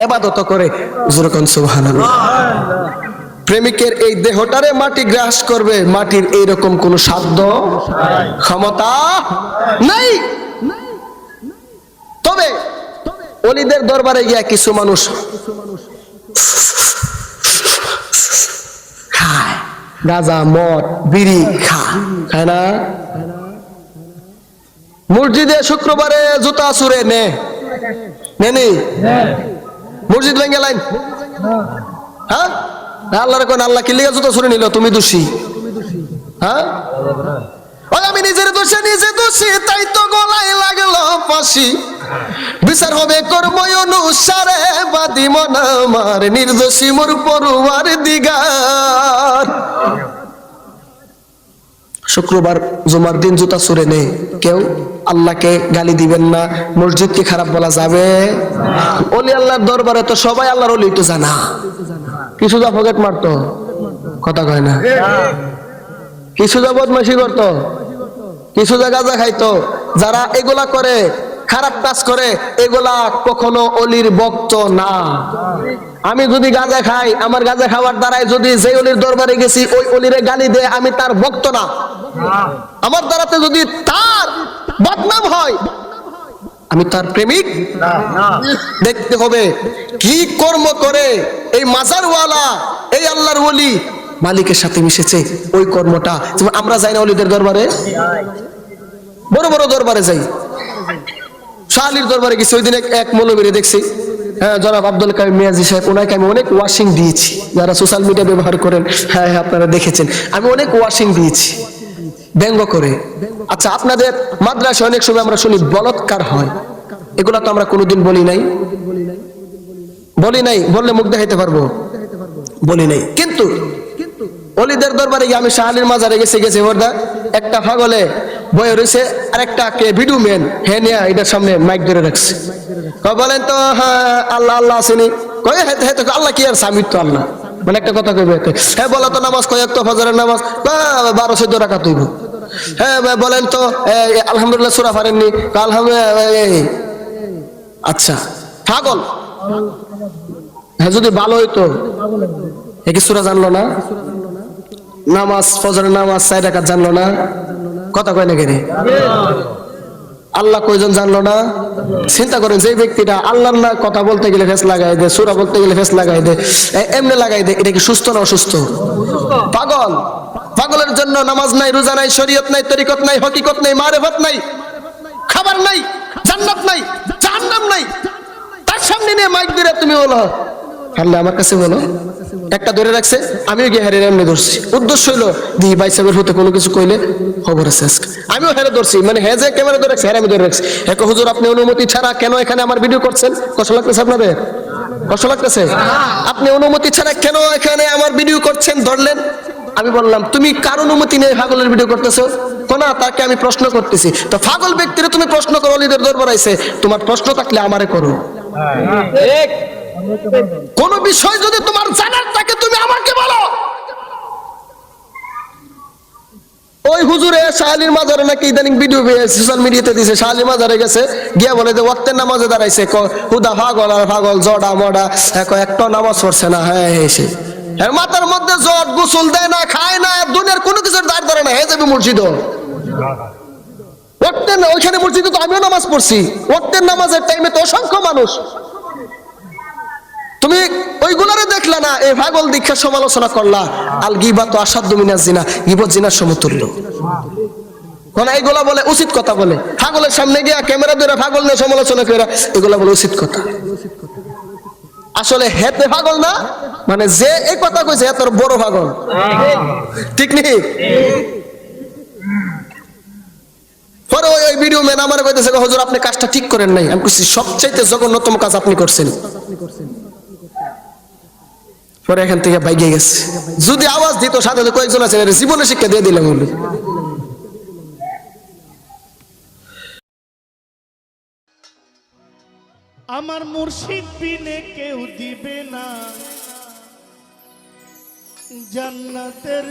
এবাদত করে। প্রেমিকের এই দেহটারে মাটি গ্রাস করবে, মাটির এইরকম কোন সাধ্য ক্ষমতা নাই। তবে অলিদের দরবারে গিয়া কিছু মানুষ খায় মদ, বিড়ি খায় খায় না? মসজিদে শুক্রবারে জুতা চুরে নে। নেনি মসজিদ ভেঙে লাইন। হ্যাঁ? আল্লাহর কোন আল্লাহ কি লিগা জুতো ছুড়ে নিল? তুমি দোষী। হ্যাঁ? আমি নিজের দোষে, নিজে দোষী, তাই তো গলায় লাগল ফাঁসি। বিচার হবে কর্ম অনুসারে, বাদি মন আমার, নির্দোষী মোর পড়ুয়ার দিগার। শুক্রবার জুমার দিন জুতা চুরে নেই। কেউ আল্লাহকে গালি দিবেন না। মসজিদকে খারাপ বলা যাবে? অলি আল্লাহর দরবারে তো সবাই আল্লাহর অলি তো জানা। কিছু যা পকেট মারতো, কথা কয় না। কিছু যা বদমাসি করতো, কিছু যা খাইতো, যারা এগুলা করে খারাপ কাজ করে, এগুলা কখনো অলির বক্ত না। আমি যদি গাঁজা খাই, আমার গাঁজা খাওয়ার দ্বারাই যদি যে অলির দরবারে গেছি, ওই অলিরে গালি দে আমি তার বক্ত না। আমার দ্বারাতে যদি তার বদনাম হয়, আমি তার প্রেমিক? দেখতে হবে কি কর্ম করে এই মাজারওয়ালা, এই আল্লাহর ওলি। মালিকের সাথে মিশেছে ওই কর্মটা। আমরা যাই না অলিদের দরবারে? বড় বড় দরবারে যাই। শাহালির দরবারে গেছি, ওই দিন এক- মৌলবীরে দেখছি। হ্যাঁ জনাব আব্দুল কাইম মিয়াজি সাহেব, ওনাকে আমি অনেক ওয়াশিং দিয়েছি। যারা সোশ্যাল মিডিয়া ব্যবহার করেন হ্যাঁ হ্যাঁ আপনারা দেখেছেন। আমি অনেক ওয়াশিং দিয়েছি। ব্যঙ্গ করে। আচ্ছা আপনাদের মাদ্রাসায় অনেক সময় আমরা শুনি, বলৎকার হয়। এগুলা তো আমরা কোনোদিন বলি নাই। বলি নাই, বললে মুখ দেখাইতে পারব? বলি নাই। কিন্তু অলিদের দরবারে গিয়ে আমি শাহালির মাজারে গেছি গেছি একটা ফাগলে বয়ে রয়েছে আরেকটা কে? Video man. হ্যাঁ নিয়া, এটার সামনে মাইক ধরে রাখছে। বলেন তো হ্যাঁ আল্লাহ আল্লাহ আসেনি। কয়ে হ্যাঁ হ্যাঁ আল্লাহ কি আর স্বামীর তো আল্লাহ? মানে একটা কথা কইবে হ্যাঁ বলো তো নামাজ কয়েক তো ফজরের নামাজ? বারো, চোদ্দ রাখা তুইব হ্যাঁ বলেন তো আলহামদুলিল্লাহ সুরা পারেননি কয়, আলহামদুলিল্লাহ। আচ্ছা পাগল। হ্যাঁ যদি ভালো হইতো, এ কি সুরা জানলো না? নামাজ, ফজরের নামাজ, চার রাকাত জানলো না? কথা কয় না কেন? আল্লাহ কয়জন জানলো না? চিন্তা করেন যে ব্যক্তিটা আল্লাহর না কথা বলতে গেলে ফেস লাগাই দে, সুরা বলতে গেলে ফেস লাগাই দে এমনি লাগাই দে, এটা কি সুস্থ না অসুস্থ? পাগল। পাগলের জন্য নামাজ নাই, রোজা নাই, শরীয়ত নাই, তরিকত নাই, হকিকত নাই, মারেফত নাই, খাবার নাই, জান্নাত নাই, জাহান্নাম নাই। তার সামনে নিয়ে মাইক ধরে তুমি বলো পারলে আমার কাছে বলো। একটা ধরে রাখছে আমিও গিয়ে হেরে এমনি ধরছি। উদ্দেশ্য হইল দি বাইসাবের হতে কোনো কিছু কইলে খবর আছে আজকে। আমিও হেরে ধরছি মানে হ্যাঁ যে ক্যামেরা ধরে রাখছে হেরে আমি ধরে রাখছি। এক হুজুর আপনি অনুমতি ছাড়া কেন এখানে আমার ভিডিও করছেন? কষ্ট লাগতেছে আপনাদের কষ্ট লাগতেছে? আপনি অনুমতি ছাড়া কেন এখানে আমার ভিডিও করছেন ধরলেন? আমি বললাম তুমি কার অনুমতি নিয়ে পাগলের ভিডিও করতেছো? কোনা তাকে আমি প্রশ্ন করতেছি। তো পাগল ব্যক্তিরা তুমি প্রশ্ন করো অলিদের দরবার আইছে। তোমার প্রশ্ন থাকলে আমারে করো। কোন বিষয় যদি তোমার জানার থাকে, তুমি আমাকে বলো। ওই হুজুরে শাহালির মাজারে নাকি ইদানিং ভিডিও সোশ্যাল মিডিয়াতে দিছে। শাহালির মাজারে গেছে বলে যে ওয়াক্তের নামাজে দাঁড়াইছে হুদা, পাগল আর পাগল, জডা, মডা, এক, একটা নামাজ পড়ছে না হ্যাঁ হ্যাঁ মাথার মধ্যে জট গোসল দেয় না, খায় না দুনিয়ার কোনো কিছুর দাঁড় ধরে না, হে যাবে মসজিদ ওয়াক্তের ওইখানে মসজিদে তো আমিও নামাজ পড়ছি। ওয়াক্তের নামাজের টাইমে তো অসংখ্য মানুষ। তুমি ওইগুলারে দেখলা না, এই ভাগল দীক্ষা সমালোচনা করলা। আল গিবা তো আসাধ্য মিনাজ জিনা, গিবত জিনার সমতুল্য। কোন এইগুলা বলে উচিত কথা বলে? পাগলের সামনে গিয়া ক্যামেরা ধরে পাগল নিয়ে সমালোচনা করে এগুলা বলে উচিত কথা। আসলে হেতে পাগল না মানে যে এই কথা কইছে এত বড় পাগল ঠিক নেই পরে ওই ভিডিও ম্যান আমার কইতেছে, হুজুর, আপনি কাজটা ঠিক করেন নাই। আমি কইছি, সবচাইতে জঘন্যতম কাজ আপনি করছেন। পরে এখান থেকে বাইকে গেছে। যদি আওয়াজ দিত, সাথে কয়েকজন আছে জীবনে শিক্ষা দিয়ে দিলাম বলে আমার মুর্শিদ বিনে কেউ দিবে না। জান্নাতের